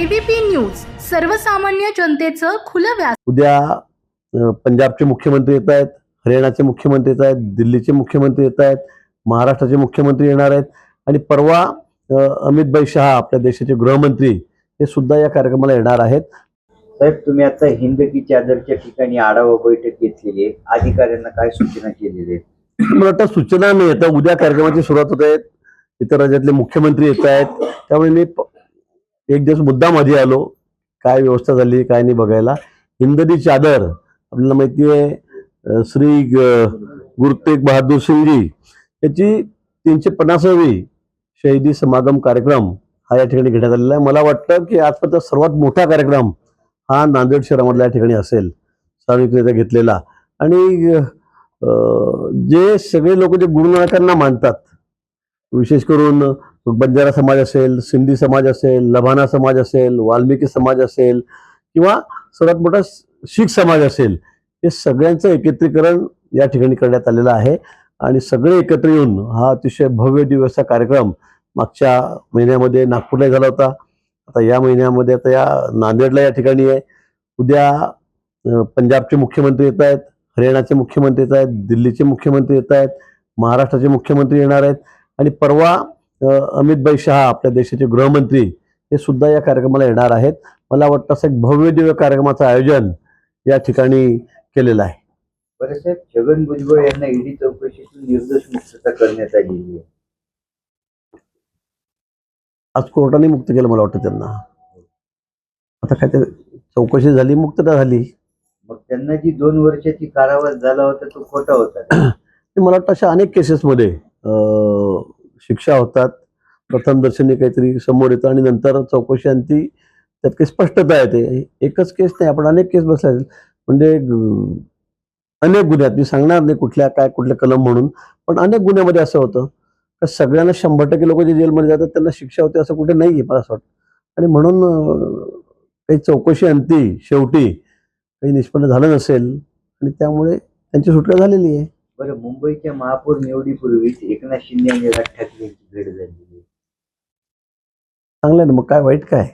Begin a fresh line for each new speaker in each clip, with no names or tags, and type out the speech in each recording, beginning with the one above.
ABP news सर्वसामान्य जनतेचं खुलं व्यास
उद्या पंजाबचे मुख्यमंत्री येत आहेत हरियाणाचे मुख्यमंत्री येत आहेत दिल्लीचे मुख्यमंत्री येत आहेत महाराष्ट्राचे मुख्यमंत्री येणार आहेत. आणि परवा अमित भाई शहा आपल्या देशाचे गृहमंत्री हे सुद्धा या कार्यक्रमाला येणार आहेत.
साहेब तुम्ही आता हिंद की चादरच्या ठिकाणी आढावा बैठक घेतलेली आहे. अधिकाऱ्यांना काय सूचना केलेल्या आहेत?
मला वाटतं सूचना नाही. आता उद्या कार्यक्रमाची सुरुवात होत आहेत इतर राज्यातले मुख्यमंत्री येत आहेत. त्यामुळे मी एक दिवस मुद्दाम आधी आलो. काय व्यवस्था झाली काय नाही बघायला. हिंददी चादर आपल्याला माहिती आहे श्री ग- गुरु तेग बहादूर सिंगजी याची तीनशे पन्नासावी शहीदी समागम कार्यक्रम हा या ठिकाणी घेण्यात आलेला आहे. मला वाटतं की आजपर्यंत सर्वात मोठा कार्यक्रम हा नांदेड शहरामधल्या या ठिकाणी असेल. सार्वजनिकरित्या घेतलेला. आणि जे सगळे लोक जे गुरुनानकांना मानतात विशेष करून बंजारा समाज असेल सिंधी समाज असेल लभाना समाज असेल वाल्मिकी समाज असेल किंवा सर्वात मोठा शीख समाज असेल हे सगळ्यांचं एकत्रीकरण या ठिकाणी करण्यात आलेलं आहे. आणि सगळे एकत्र येऊन हा अतिशय भव्य दिवस कार्यक्रम मागच्या महिन्यामध्ये नागपूरला झाला होता. आता या महिन्यामध्ये आता या नांदेडला या ठिकाणी आहे. उद्या पंजाबचे मुख्यमंत्री येत आहेत हरियाणाचे मुख्यमंत्री येत आहेत दिल्लीचे मुख्यमंत्री येत आहेत महाराष्ट्राचे मुख्यमंत्री येणार आहेत. आणि परवा अमित भाई शहा आपल्या देशाचे गृहमंत्री हे सुद्धा या कार्यक्रमाला येणार आहेत. मला वाटतं असं एक भव्य दिव्य कार्यक्रमाचं आयोजन या ठिकाणी केलेलं आहे.
बरं साहेब छगन भुजबळ यांना ईडी चौकशीतून निर्दोष मुक्तता करण्यात आलेली आहे.
आज कोर्टाने मुक्त केलं मला वाटतं त्यांना. आता काय ते चौकशी झाली मुक्तता झाली.
मग त्यांना जी दोन वर्षाची कारावास झाला होता तो खोटा होता
मला वाटतं अशा अनेक केसेसमध्ये शिक्षा होतात. प्रथम दर्शनी काहीतरी समोर येतं आणि नंतर चौकशी आणि ती त्यात काही स्पष्टता येते. एकच केस नाही आपण अनेक केस बसल्या म्हणजे अनेक गुन्ह्यात मी सांगणार नाही कुठल्या काय कुठल्या कलम म्हणून पण अनेक गुन्ह्यामध्ये असं होतं का सगळ्यांना शंभर टक्के लोक जे जेलमध्ये जातात त्यांना शिक्षा होते असं कुठे नाही आहे मला असं वाटतं. आणि म्हणून काही चौकशी अंती शेवटी काही निष्पन्न झालं नसेल आणि त्यामुळे त्यांची सुटका झालेली आहे.
बरं मुंबईच्या महापौर निवडीपूर्वीच एकनाथ शिंदे आणि राज ठाकरे यांची भेट झालेली. आहे
चांगलं आहे ना मग काय वाईट काय?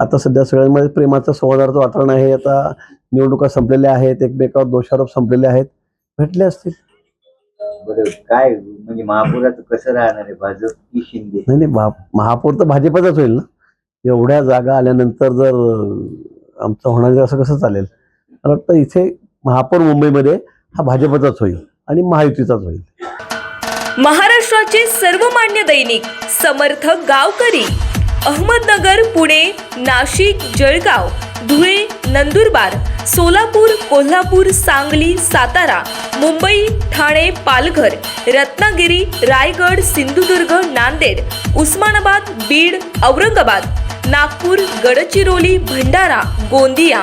आता सध्या सगळ्यांमध्ये प्रेमाचं संवादाचं वातावरण आहे आता निवडणुका संपलेल्या आहेत एकमेकावर दोषारोप संपलेले आहेत भेटले असतील.
बरं काय म्हणजे महापौराचं कसं राहणार आहे भाजप की शिंदे?
नाही नाही महा- महापौर तर भाजपचाच होईल ना. एवढ्या जागा आल्यानंतर जर अं, आमचं होणार असं कसं चालेल? मला वाटतं इथे महापौर मुंबईमध्ये हा भाजपचाच होईल आणि महायुतीचाच होईल.
महाराष्ट्राचे सर्वमान्य दैनिक समर्थ गावकरी अहमदनगर पुणे नाशिक जळगाव धुळे नंदुरबार सोलापूर कोल्हापूर सांगली सातारा मुंबई ठाणे पालघर रत्नागिरी रायगड सिंधुदुर्ग नांदेड उस्मानाबाद बीड औरंगाबाद नागपूर गडचिरोली भंडारा गोंदिया